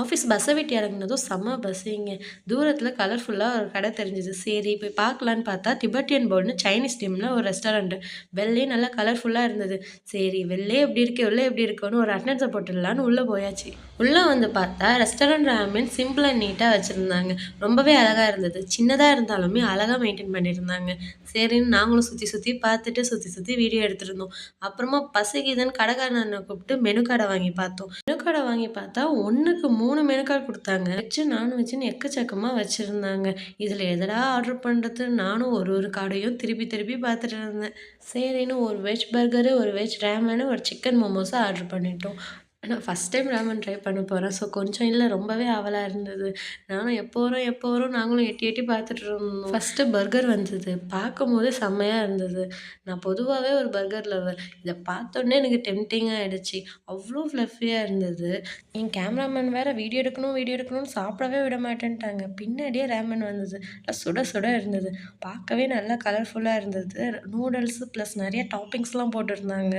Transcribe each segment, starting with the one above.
Office பஸ்ஸை விட்டு இறங்குனதும் செம்ம பஸ்ஸுங்க தூரத்தில் கலர்ஃபுல்லாக ஒரு கடை தெரிஞ்சுது. சரி போய் பார்க்கலான்னு பார்த்தா திபெட்டியன் போர்டுன்னு சைனீஸ் டீமில் ஒரு ரெஸ்டாரண்ட்டு வெள்ளையே நல்லா கலர்ஃபுல்லாக இருந்தது. சரி வெள்ளையே எப்படி இருக்கு உள்ளே எப்படி இருக்குன்னு ஒரு அட்டனன்ஸை போட்டுடலான்னு உள்ளே போயாச்சு. உள்ளே வந்து பார்த்தா ரெஸ்டாரண்ட் ராமன் சிம்பிள் அண்ட் நீட்டாக வச்சுருந்தாங்க. ரொம்பவே அழகாக இருந்தது. சின்னதாக இருந்தாலுமே அழகாக மெயின்டைன் பண்ணியிருந்தாங்க. சரின்னு நாங்களும் சுற்றி சுற்றி பார்த்துட்டு சுற்றி சுற்றி வீடியோ எடுத்துருந்தோம். அப்புறமா பசிக்குதுன்னு கடைக்காரனை கூப்பிட்டு மெனு கார்டை வாங்கி பார்த்தோம். மெனு கார்டை வாங்கி பார்த்தா ஒன்றுக்கு மூணு மெனு கார்டு கொடுத்தாங்க. வச்சு நானும் வச்சுன்னு எக்கச்சக்கமாக வச்சுருந்தாங்க. இதில் எதடா ஆர்டர் பண்ணுறது நானும் ஒரு ஒரு கார்டையும் திருப்பி திருப்பி பார்த்துட்டு இருந்தேன். சரின்னு ஒரு வெஜ் பர்கரு ஒரு வெஜ் ரேமனு ஒரு சிக்கன் மோமோஸை ஆர்டர் பண்ணிட்டோம். நான் ஃபஸ்ட் டைம் ராமன் ட்ரை பண்ண போகிறேன் ஸோ கொஞ்சம் இல்லை ரொம்பவே ஆவலாக இருந்தது. நானும் எப்போ வரும் எப்போ வரும் நாங்களும் எட்டி எட்டி பார்த்துட்டு இருந்தோம். ஃபஸ்ட்டு பர்கர் வந்தது. பார்க்கும்போதே செம்மையாக இருந்தது. நான் பொதுவாகவே ஒரு பர்கர் லவர் இதை பார்த்தோன்னே எனக்கு டெம்டிங்காக ஆகிடுச்சு அவ்வளோ ஃப்ளஃபியாக இருந்தது. என் கேமராமேன் வேறு வீடியோ எடுக்கணும் வீடியோ எடுக்கணும்னு சாப்பிடவே விட மாட்டேன்ட்டாங்க. பின்னாடியே ரேமன் வந்தது. நல்லா சுட சுட இருந்தது. பார்க்கவே நல்லா கலர்ஃபுல்லாக இருந்தது. நூடுல்ஸு ப்ளஸ் நிறைய டாப்பிங்ஸ்லாம் போட்டிருந்தாங்க.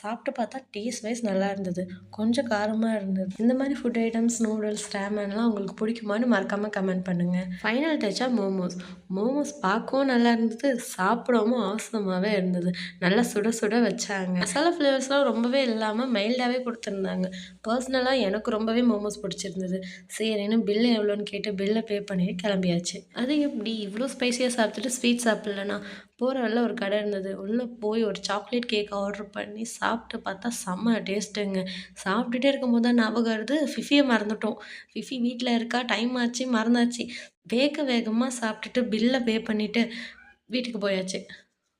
சாப்பிட்டு பார்த்தா டேஸ்ட் வைஸ் நல்லா இருந்தது. கொஞ்சம் காரமாக இருந்தது. இந்த மாதிரி ஃபுட் ஐட்டம்ஸ் நூடுல்ஸ் ரேமன்லாம் உங்களுக்கு பிடிக்குமான்னு மறக்காமல் கமெண்ட் பண்ணுங்கள் ஃபைனல் டச்சாக மோமோஸ் மோமோஸ் பார்க்கவும் நல்லா இருந்தது சாப்பிடவும் அவசரமாகவே இருந்தது. நல்லா சுட சுட வச்சாங்க. மசாலா ஃப்ளேவர்ஸ்லாம் ரொம்பவே இல்லாமல் மைல்டாகவே கொடுத்துருந்தாங்க. பர்சனலாக எனக்கு ரொம்பவே மோமோஸ் பிடிச்சிருந்தது. சரின்னு பில்லு எவ்வளோன்னு கேட்டு பில்லை பே பண்ணிட்டு கிளம்பியாச்சு. அது எப்படி? இவ்வளோ ஸ்பைசியாக சாப்பிட்டுட்டு ஸ்வீட் சாப்பிட்லனா? போகிற வழியில் ஒரு கடை இருந்தது. உள்ளே போய் ஒரு சாக்லேட் கேக் ஆர்டர் பண்ணி சாப்பிட்டு பார்த்தா செம்ம டேஸ்ட்டுங்க சாப்பிட்டுட்டே இருக்கும்போது தான் ஞாபகம் வருது. ஃபிஃபியை மறந்துட்டோம். ஃபிஃபி வீட்டில் இருக்கா? டைம் ஆச்சு மறந்தாச்சு. வேக வேகமாக சாப்பிட்டுட்டு பில்லை பே பண்ணிவிட்டு வீட்டுக்கு போயாச்சு.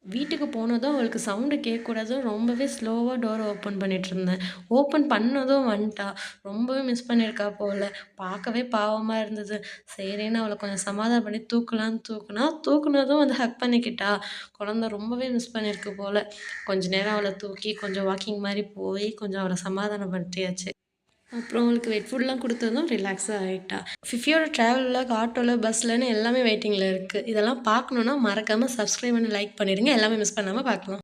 வீட்டுக்கு போனதும் அவளுக்கு சவுண்டு கேட்கக்கூடாதும் ரொம்பவே ஸ்லோவாக டோரை ஓப்பன் பண்ணிகிட்ருந்தேன் ஓப்பன் பண்ணதும் வந்துட்டா. ரொம்பவே மிஸ் பண்ணியிருக்கா போல். பார்க்கவே பாவமாக இருந்தது. சரின்னு அவளை கொஞ்சம் சமாதானம் பண்ணி தூக்கலான்னு தூக்குனா தூக்குனதும் வந்து ஹக் பண்ணிக்கிட்டா. குழந்த ரொம்பவே மிஸ் பண்ணியிருக்கு போல். கொஞ்ச நேரம் அவளை தூக்கி கொஞ்சம் வாக்கிங் மாதிரி போய் கொஞ்சம் அவளை சமாதானம் பண்ணிட்டியாச்சு. அப்புறம் அவளுக்கு வெட் ஃபுட்லாம் கொடுத்ததும் ரிலாக்ஸாக ஆகிட்டா ஃபிஃபியோட ட்ராவலில் ஆட்டோவில் பஸ்லன்னு எல்லாமே வெயிட்டிங்கில் இருக்குது இதெல்லாம் பார்க்கணுன்னா மறக்காமல் சப்ஸ்கிரைப் பண்ணி லைக் பண்ணிடுங்க. எல்லாமே மிஸ் பண்ணாமல் பார்க்கலாம்.